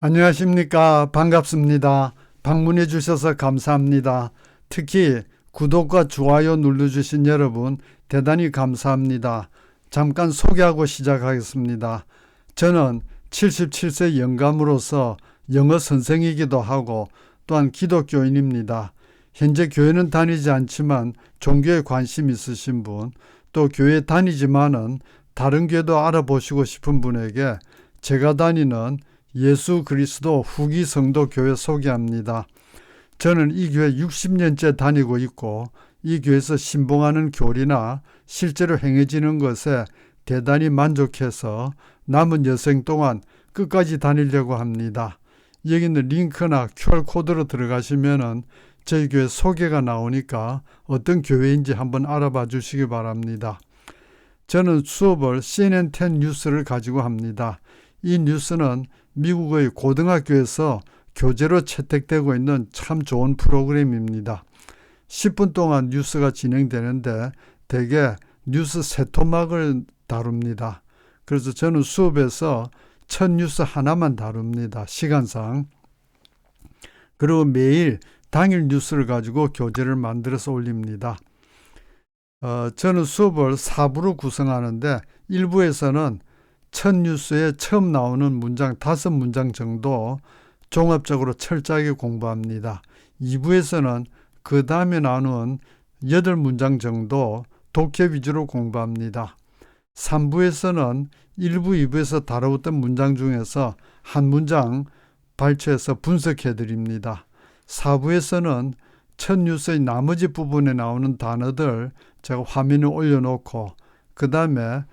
안녕하십니까. 반갑습니다. 방문해 주셔서 감사합니다. 특히 구독과 좋아요 눌러주신 여러분 대단히 감사합니다. 잠깐 소개하고 시작하겠습니다. 저는 77세 영감으로서 영어 선생이기도 하고 또한 기독교인입니다. 현재 교회는 다니지 않지만 종교에 관심 있으신 분, 또 교회 다니지만은 다른 교회도 알아보시고 싶은 분에게 제가 다니는 예수 그리스도 후기 성도 교회 소개합니다. 저는 이 교회 60년째 다니고 있고 이 교회에서 신봉하는 교리나 실제로 행해지는 것에 대단히 만족해서 남은 여생 동안 끝까지 다니려고 합니다. 여기 있는 링크나 QR코드로 들어가시면은 저희 교회 소개가 나오니까 어떤 교회인지 한번 알아봐 주시기 바랍니다. 저는 수업을 CNN10 뉴스를 가지고 합니다. 이 뉴스는 미국의 고등학교에서 교재로 채택되고 있는 참 좋은 프로그램입니다. 10분 동안 뉴스가 진행되는데 대개 뉴스 세 토막을 다룹니다. 그래서 저는 수업에서 첫 뉴스 하나만 다룹니다. 시간상. 그리고 매일 당일 뉴스를 가지고 교재를 만들어서 올립니다. 어, 저는 수업을 4부로 구성하는데 1부에서는 첫 뉴스에 처음 나오는 문장 다섯 문장 정도 종합적으로 철저하게 공부합니다. 2부에서는 그 다음에 나오는 여덟 문장 정도 독해 위주로 공부합니다. 3부에서는 1부, 2부에서 다루었던 문장 중에서 한 문장 발췌해서 분석해 드립니다. 4부에서는 첫 뉴스의 나머지 부분에 나오는 단어들 제가 화면에 올려놓고 그 다음에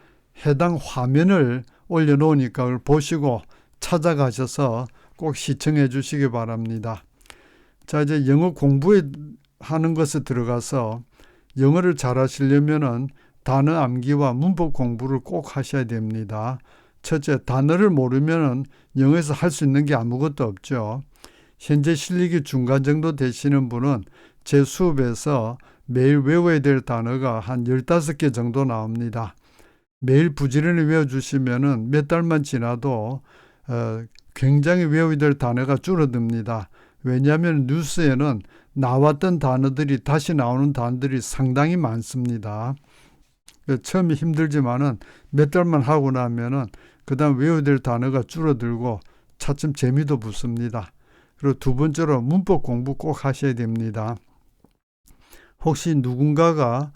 해당 화면을 올려놓으니까 그걸 보시고 찾아가셔서 꼭 시청해 주시기 바랍니다. 자, 이제 영어 공부에 하는 것에 들어가서 영어를 잘 하시려면은 단어 암기와 문법 공부를 꼭 하셔야 됩니다. 첫째, 단어를 모르면은 영어에서 할 수 있는 게 아무것도 없죠. 현재 실력이 중간 정도 되시는 분은 제 수업에서 매일 외워야 될 단어가 한 15개 정도 나옵니다. 매일 부지런히 외워주시면은 몇 달만 지나도 어, 굉장히 외워야 될 단어가 줄어듭니다. 왜냐하면 뉴스에는 나왔던 단어들이 다시 나오는 단어들이 상당히 많습니다. 그 처음에 힘들지만은 몇 달만 하고 나면은 그다음 외워야 될 단어가 줄어들고 차츰 재미도 붙습니다. 그리고 두 번째로 문법 공부 꼭 하셔야 됩니다. 혹시 누군가가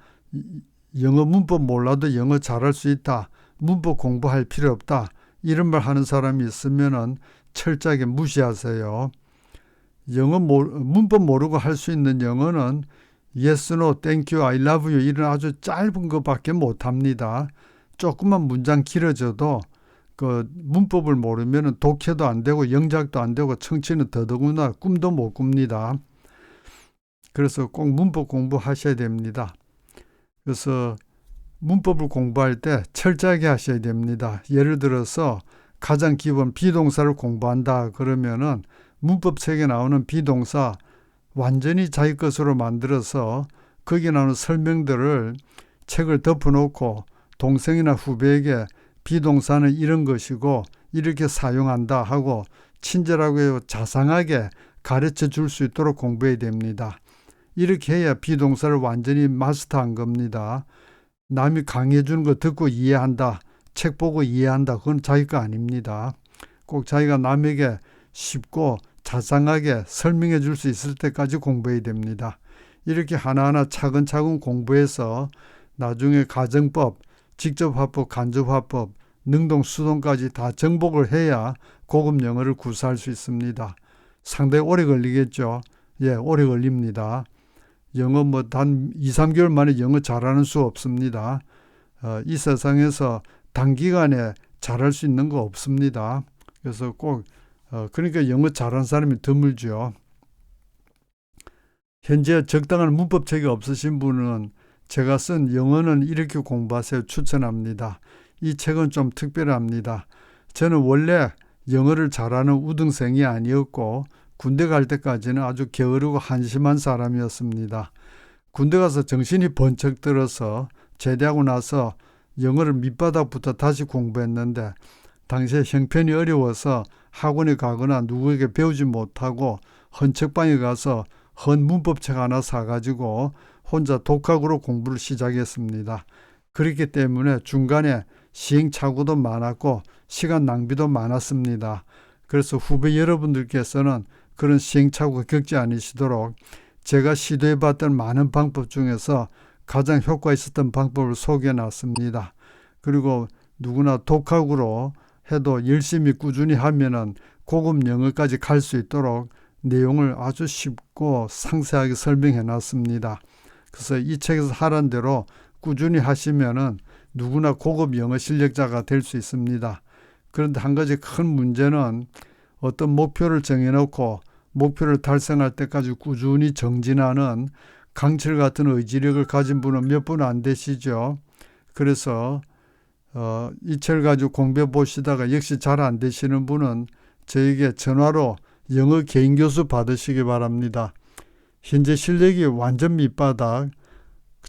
영어 문법 몰라도 영어 잘할 수 있다. 문법 공부할 필요 없다. 이런 말 하는 사람이 있으면은 철저하게 무시하세요. 영어 모, 문법 모르고 할 수 있는 영어는 yes, no, thank you, I love you 이런 아주 짧은 것밖에 못 합니다. 조금만 문장 길어져도 그 문법을 모르면 독해도 안 되고 영작도 안 되고 청취는 더더구나 꿈도 못 꿉니다. 그래서 꼭 문법 공부하셔야 됩니다. 그래서 문법을 공부할 때 철저하게 하셔야 됩니다. 예를 들어서 가장 기본 비동사를 공부한다 그러면은 문법책에 나오는 비동사 완전히 자기 것으로 만들어서 거기에 나오는 설명들을 책을 덮어놓고 동생이나 후배에게 비동사는 이런 것이고 이렇게 사용한다 하고 친절하고 자상하게 가르쳐 줄 수 있도록 공부해야 됩니다. 이렇게 해야 비동사를 완전히 마스터한 겁니다. 남이 강의해 주는 거 듣고 이해한다. 책 보고 이해한다. 그건 자기 거 아닙니다. 꼭 자기가 남에게 쉽고 자상하게 설명해 줄 수 있을 때까지 공부해야 됩니다. 이렇게 하나하나 차근차근 공부해서 나중에 가정법, 직접화법, 간접화법, 능동, 수동까지 다 정복을 해야 고급 영어를 구사할 수 있습니다. 상당히 오래 걸리겠죠. 예, 오래 걸립니다. 영어 뭐 단 2, 3개월 만에 영어 잘하는 수 없습니다. 어, 이 세상에서 단기간에 잘할 수 있는 거 없습니다. 그래서 꼭 어, 그러니까 영어 잘하는 사람이 드물죠. 현재 적당한 문법책이 없으신 분은 제가 쓴 영어는 이렇게 공부하세요 추천합니다. 이 책은 좀 특별합니다. 저는 원래 영어를 잘하는 우등생이 아니었고 군대 갈 때까지는 아주 게으르고 한심한 사람이었습니다. 군대 가서 정신이 번쩍 들어서 제대하고 나서 영어를 밑바닥부터 다시 공부했는데 당시에 형편이 어려워서 학원에 가거나 누구에게 배우지 못하고 헌책방에 가서 헌 문법책 하나 사가지고 혼자 독학으로 공부를 시작했습니다. 그렇기 때문에 중간에 시행착오도 많았고 시간 낭비도 많았습니다. 그래서 후배 여러분들께서는 그런 시행착오 겪지 않으시도록 제가 시도해 봤던 많은 방법 중에서 가장 효과 있었던 방법을 소개해 놨습니다. 그리고 누구나 독학으로 해도 열심히 꾸준히 하면은 고급 영어까지 갈 수 있도록 내용을 아주 쉽고 상세하게 설명해 놨습니다. 그래서 이 책에서 하란 대로 꾸준히 하시면은 누구나 고급 영어 실력자가 될 수 있습니다. 그런데 한 가지 큰 문제는 어떤 목표를 정해놓고 목표를 달성할 때까지 꾸준히 정진하는 강철 같은 의지력을 가진 분은 몇 분 안 되시죠. 그래서 어, 이 책을 가지고 공부해 보시다가 역시 잘 안 되시는 분은 저에게 전화로 영어 개인 교수 받으시기 바랍니다. 현재 실력이 완전 밑바닥,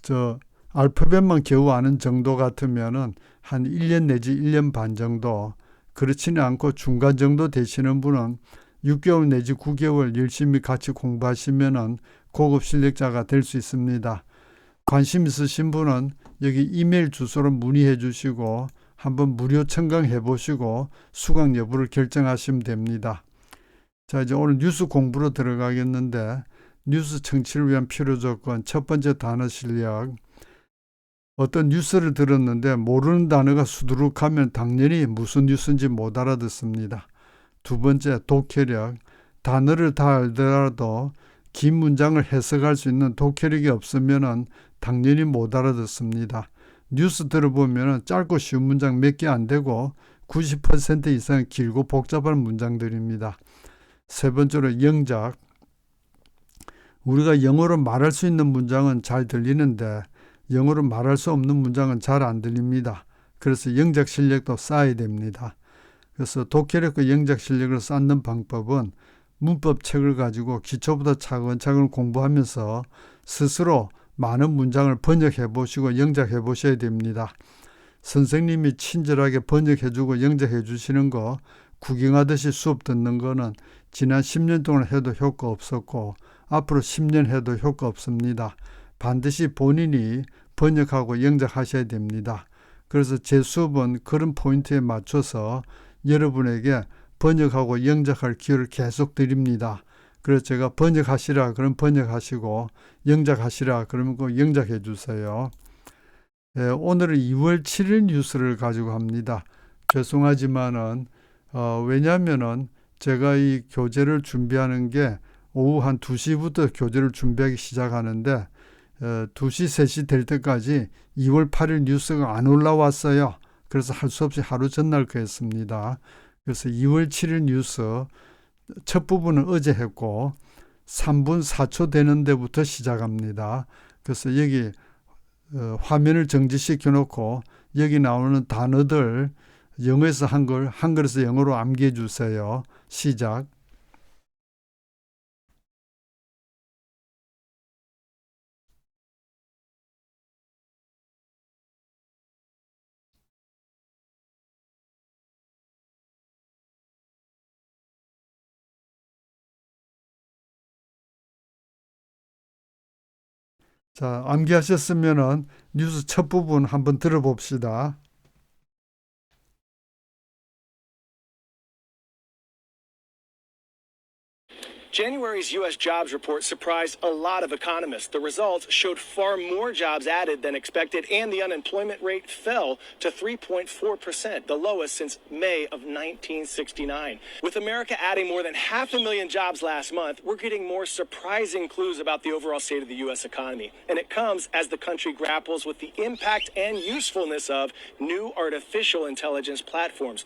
저 알파벳만 겨우 아는 정도 같으면은 한 1년 내지 1년 반 정도, 그렇지는 않고 중간 정도 되시는 분은 6개월 내지 9개월 열심히 같이 공부하시면은 고급 실력자가 될 수 있습니다. 관심 있으신 분은 여기 이메일 주소로 문의해 주시고 한번 무료 청강해 보시고 수강 여부를 결정하시면 됩니다. 자, 이제 오늘 뉴스 공부로 들어가겠는데 뉴스 청취를 위한 필요 조건 첫 번째 단어 실력 어떤 뉴스를 들었는데 모르는 단어가 수두룩하면 당연히 무슨 뉴스인지 못 알아듣습니다. 두 번째 독해력 단어를 다 알더라도 긴 문장을 해석할 수 있는 독해력이 없으면 당연히 못 알아듣습니다. 뉴스 들어보면 짧고 쉬운 문장 몇 개 안 되고 90% 이상 길고 복잡한 문장들입니다. 세 번째로 영작. 우리가 영어로 말할 수 있는 문장은 잘 들리는데 영어로 말할 수 없는 문장은 잘 안 들립니다. 그래서 영작 실력도 쌓아야 됩니다. 그래서 독해력과 영작 실력을 쌓는 방법은 문법 책을 가지고 기초부터 차근차근 공부하면서 스스로 많은 문장을 번역해 보시고 영작해 보셔야 됩니다. 선생님이 친절하게 번역해 주고 영작해 주시는 거 구경하듯이 수업 듣는 거는 지난 10년 동안 해도 효과 없었고 앞으로 10년 해도 효과 없습니다. 반드시 본인이 번역하고 영작하셔야 됩니다. 그래서 제 수업은 그런 포인트에 맞춰서 여러분에게 번역하고 영작할 기회를 계속 드립니다. 그래서 제가 번역하시라 그럼 번역하시고 영작하시라 그러면 그 영작해 주세요. 예, 오늘은 2월 7일 뉴스를 가지고 합니다. 죄송하지만은 어, 왜냐하면은 제가 이 교재를 준비하는 게 오후 한 2시부터 교재를 준비하기 시작하는데 어, 2시, 3시 될 때까지 2월 8일 뉴스가 안 올라왔어요. 그래서 할 수 없이 하루 전날 그 했습니다. 그래서 2월 7일 뉴스 첫 부분은 어제 했고 3분 4초 되는 데부터 시작합니다. 그래서 여기 어, 화면을 정지시켜 놓고 여기 나오는 단어들 영어에서 한글, 한글에서 영어로 암기해 주세요. 시작. 자, 암기하셨으면은 뉴스 첫 부분 한번 들어봅시다. January's U.S. jobs report surprised a lot of economists. The results showed far more jobs added than expected, and the unemployment rate fell to 3.4%, the lowest since May of 1969. With America adding more than half a million jobs last month, we're getting more surprising clues about the overall state of the U.S. economy. And it comes as the country grapples with the impact and usefulness of new artificial intelligence platforms.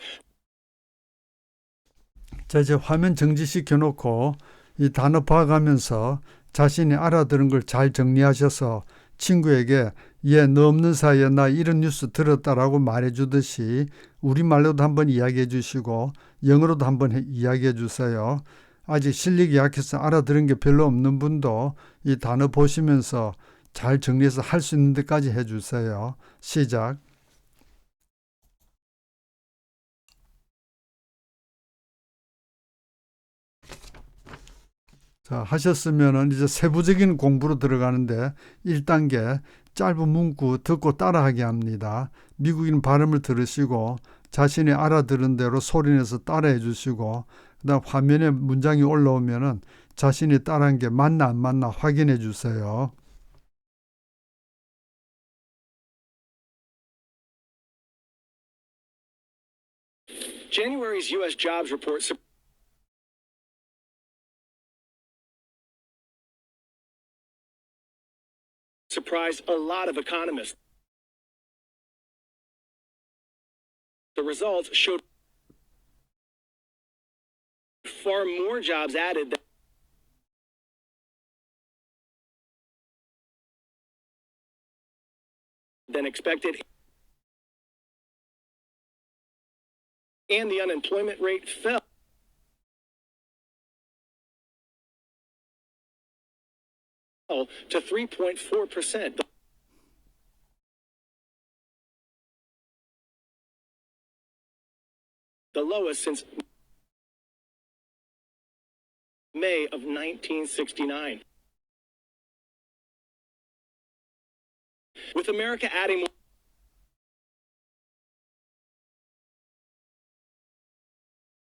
자, 이제 화면 정지시켜 놓고 이 단어 봐가면서 자신이 알아들은 걸 잘 정리하셔서 친구에게 얘 너 없는 사이에 나 이런 뉴스 들었다라고 말해 주듯이 우리말로도 한번 이야기해 주시고 영어로도 한번 해- 이야기해 주세요. 아직 실력이 약해서 알아들은 게 별로 없는 분도 이 단어 보시면서 잘 정리해서 할 수 있는 데까지 해 주세요. 시작. 자, 하셨으면은 이제 세부적인 공부로 들어가는데 1단계 짧은 문구 듣고 따라하게 합니다. 미국인 발음을 들으시고 자신이 알아들은 대로 소리내서 따라해 주시고 그다음 화면에 문장이 올라오면은 자신이 따라한 게 맞나 안 맞나 확인해 주세요. Surprised a lot of economists. The results showed far more jobs added than than expected and the unemployment rate fell to 3.4%. The lowest since May of 1969. With America adding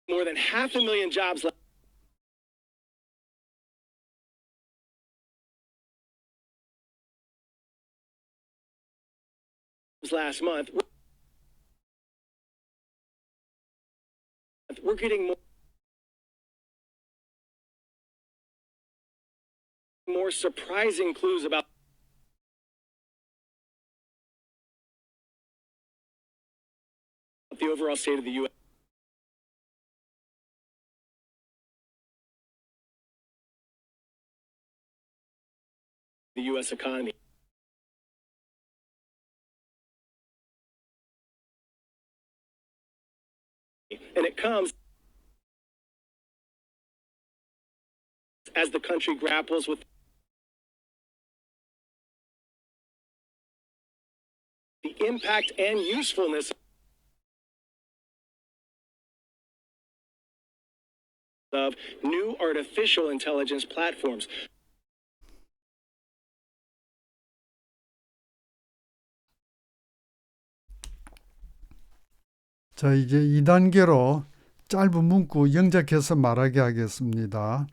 more than half a million jobs last month. We're getting more, more surprising clues about the overall state of the U.S. the U.S. economy. And it comes as the country grapples with the impact and usefulness of new artificial intelligence platforms. 자, 이제 2단계로 짧은 문구 영작해서 말하게 하겠습니다.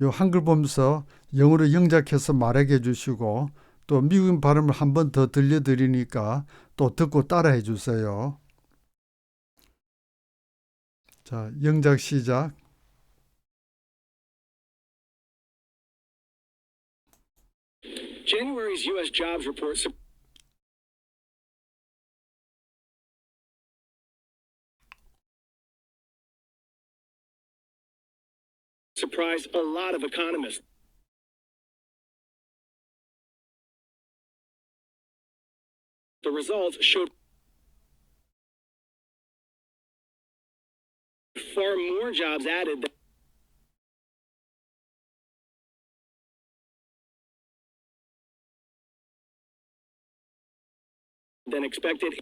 요 한글 보면서 영어로 영작해서 말하게 해주시고 또 미국인 발음을 한 번 더 들려드리니까 또 듣고 따라해 주세요. 자, 영작 시작. January's U.S. jobs report surprised a lot of economists. The results showed far more jobs added than than expected.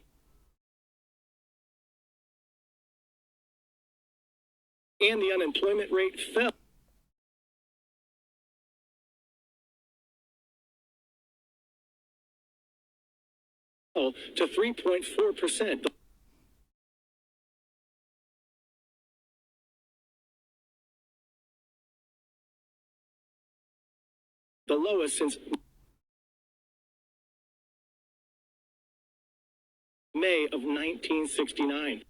And the unemployment rate fell to 3.4%. The lowest since May of 1969.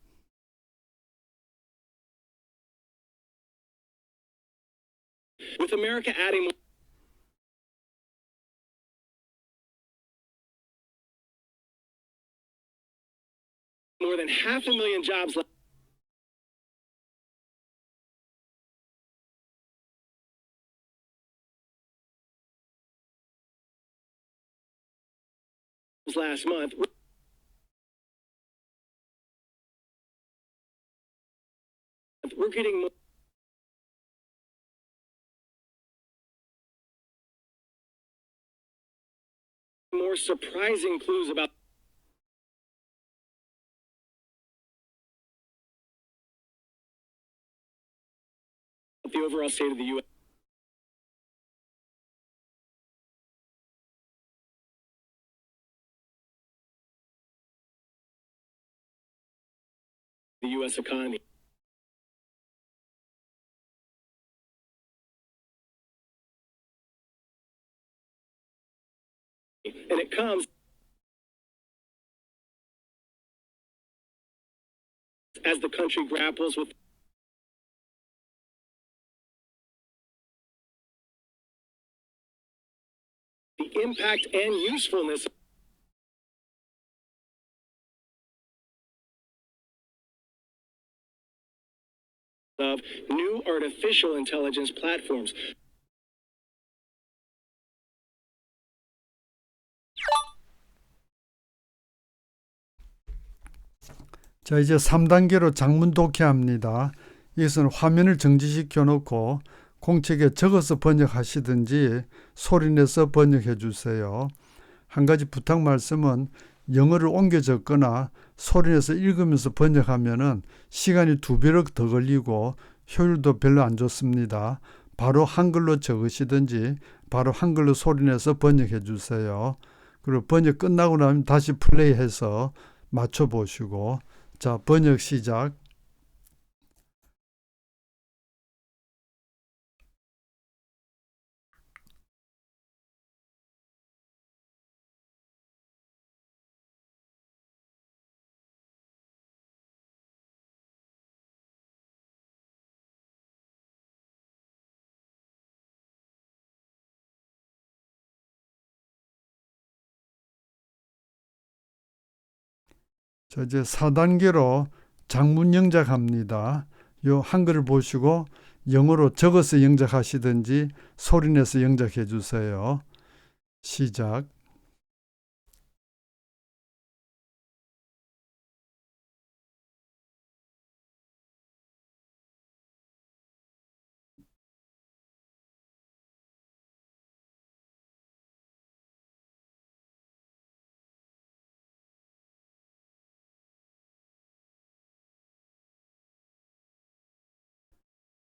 With America adding more than half a million jobs left. last month. We're getting more. More surprising clues about the overall state of the U.S. the U.S. economy. And it comes as the country grapples with impact and usefulness of new artificial intelligence platforms. 자, 이제 3단계로 장문 독해합니다. 이것은 화면을 정지시켜 놓고 공책에 적어서 번역하시든지 소리내서 번역해 주세요. 한 가지 부탁 말씀은 영어를 옮겨 적거나 소리내서 읽으면서 번역하면은 시간이 두 배로 더 걸리고 효율도 별로 안 좋습니다. 바로 한글로 적으시든지 바로 한글로 소리내서 번역해 주세요. 그리고 번역 끝나고 나면 다시 플레이해서 맞춰 보시고 자, 번역 시작. 자, 이제 4단계로 장문 영작합니다. 요 한글을 보시고 영어로 적어서 영작하시든지 소리내서 영작해 주세요. 시작.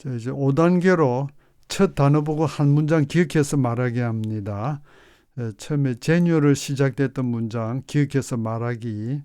자, 이제 5단계로 첫 단어 보고 한 문장 기억해서 말하게 합니다. 에, 처음에 제뉴얼을 시작됐던 문장 기억해서 말하기.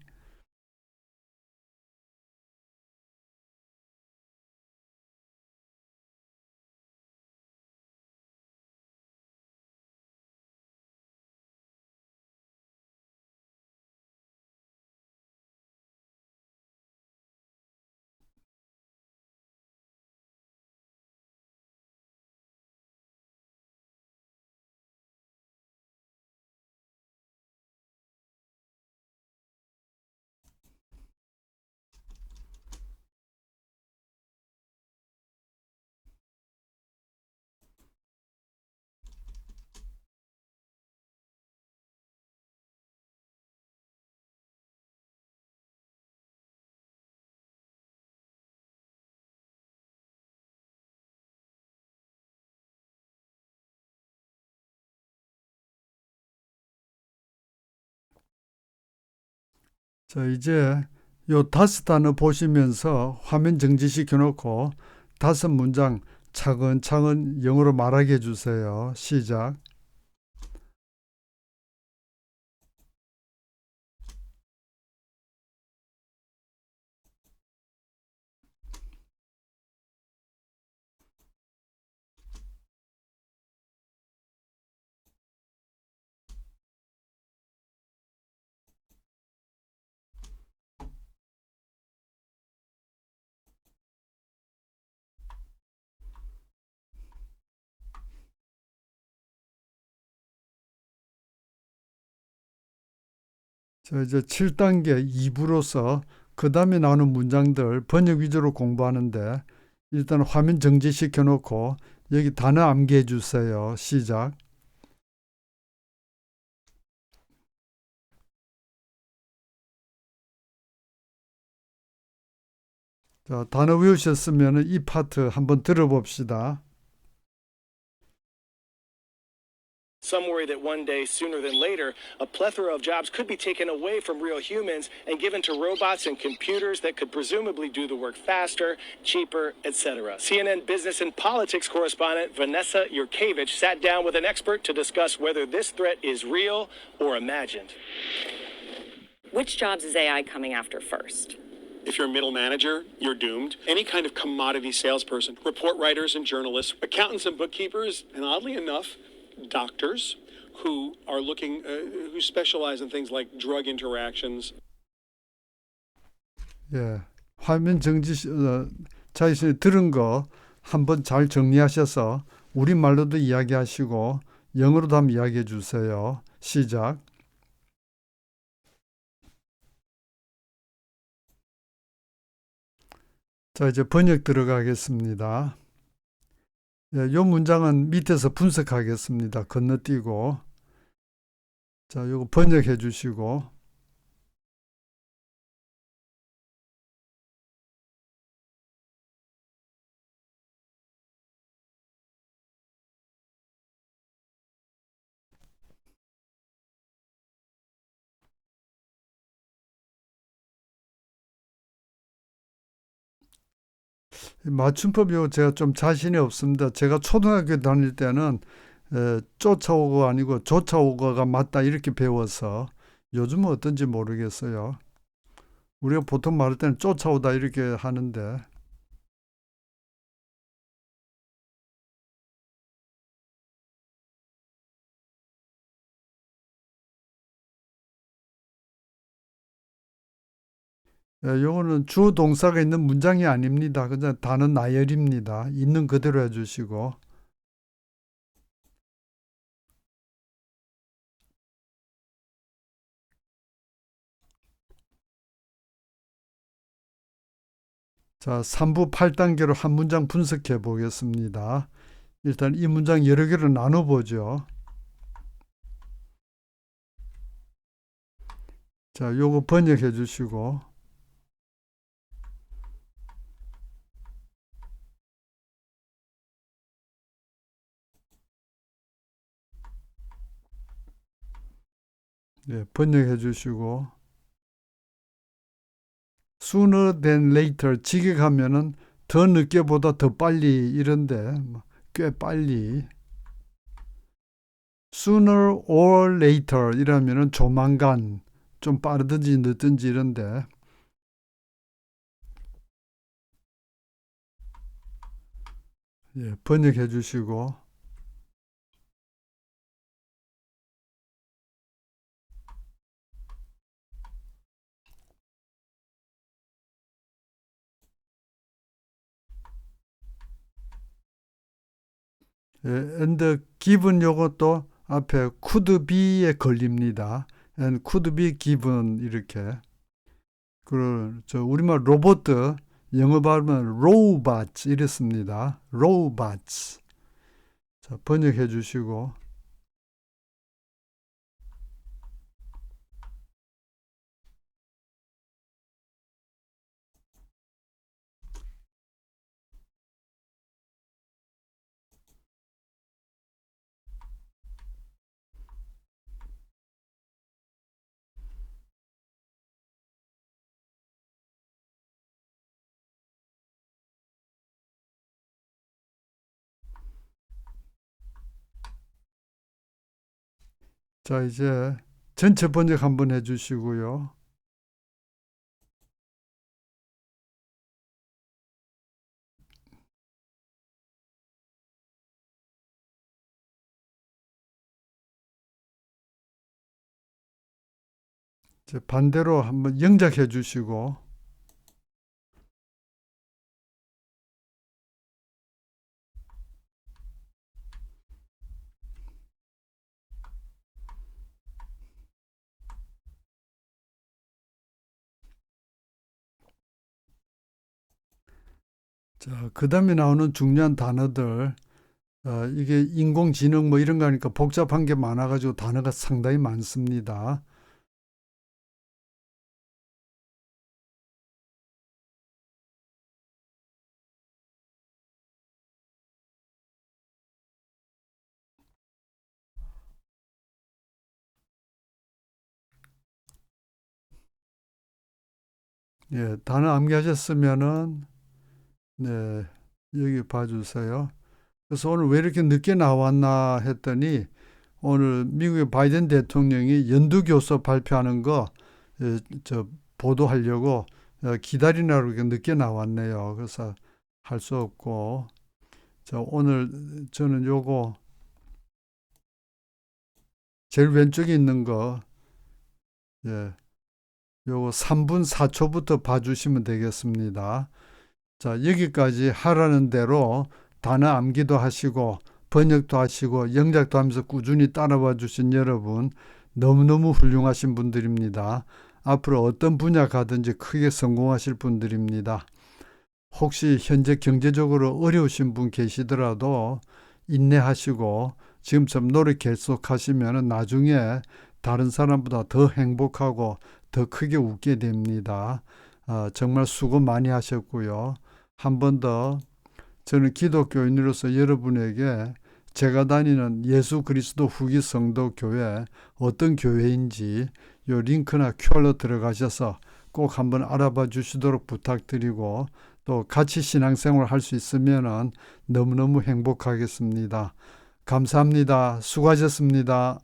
자, 이제 요 다섯 단어 보시면서 화면 정지시켜 놓고 다섯 문장 차근차근 영어로 말하게 해주세요. 시작. 자, 이제 7단계 2부로서 그 다음에 나오는 문장들 번역 위주로 공부하는데 일단 화면 정지시켜 놓고 여기 단어 암기해 주세요. 시작. 자, 단어 외우셨으면 이 파트 한번 들어봅시다. Some worry that one day, sooner than later, a plethora of jobs could be taken away from real humans and given to robots and computers that could presumably do the work faster, cheaper, etc. CNN business and politics correspondent Vanessa Yurkevich sat down with an expert to discuss whether this threat is real or imagined. Which jobs is AI coming after first? If you're a middle manager, you're doomed. Any kind of commodity salesperson, report writers and journalists, accountants and bookkeepers, and oddly enough, doctors who are looking, uh, who specialize in things like drug interactions, 예, 화면 정지 시- 어, 자신이 들은 거 한번 잘 정리하셔서 우리 말로도 이야기하시고 영어로도 한번 이야기해 주세요. 시작. 자, 이제 번역 들어가겠습니다. 예, 요 문장은 밑에서 분석하겠습니다. 건너뛰고. 자, 요거 번역해 주시고. 맞춤법이요. 제가 좀 자신이 없습니다. 제가 초등학교 다닐 때는 에, 쫓아오고 아니고 쫓아오고가 맞다 이렇게 배워서 요즘은 어떤지 모르겠어요. 우리가 보통 말할 때는 쫓아오다 이렇게 하는데 요거는 주어 동사가 있는 문장이 아닙니다. 그냥 단어 나열입니다. 있는 그대로 해주시고. 자, 3부 8단계로 한 문장 분석해 보겠습니다. 일단 이 문장 여러 개로 나눠 보죠. 자, 요거 번역해 주시고. 네, 번역해 주시고 sooner than later 직역하면은 더 늦게보다 더 빨리 이런데 뭐꽤 빨리 sooner or later 이러면은 조만간 좀 빠르든지 늦든지 이런데 예, 번역해 주시고 and given 요것도 앞에 could be에 걸립니다. and could be given 이렇게. 그, 저, 우리말 로봇, 영어 발음은 robots 이랬습니다. robots. 자, 번역해 주시고. 자, 이제 전체 번역 한번 해 주시고요. 반대로 한번 영작해 주시고 자, 그 다음에 나오는 중요한 단어들, 어, 이게 인공지능 뭐 이런 거 하니까 복잡한 게 많아가지고 단어가 상당히 많습니다. 예, 단어 암기하셨으면은, 네, 여기 봐주세요. 그래서 오늘 왜 이렇게 늦게 나왔나 했더니 오늘 미국의 바이든 대통령이 연두교섭 발표하는 거, 예, 저, 보도하려고 어, 기다리느라고 이렇게 늦게 나왔네요. 그래서 할 수 없고 자, 오늘 저는 요거 제일 왼쪽에 있는 거 예. 요거 3분 4초부터 봐주시면 되겠습니다. 자, 여기까지 하라는 대로 단어 암기도 하시고 번역도 하시고 영작도 하면서 꾸준히 따라와 주신 여러분 너무너무 훌륭하신 분들입니다. 앞으로 어떤 분야 가든지 크게 성공하실 분들입니다. 혹시 현재 경제적으로 어려우신 분 계시더라도 인내하시고 지금처럼 노력 계속하시면 나중에 다른 사람보다 더 행복하고 더 크게 웃게 됩니다. 아, 정말 수고 많이 하셨고요. 한 번 더 저는 기독교인으로서 여러분에게 제가 다니는 예수 그리스도 후기 성도 교회 어떤 교회인지 요 링크나 QR로 들어가셔서 꼭 한번 알아봐 주시도록 부탁드리고 또 같이 신앙생활 할 수 있으면 너무너무 행복하겠습니다. 감사합니다. 수고하셨습니다.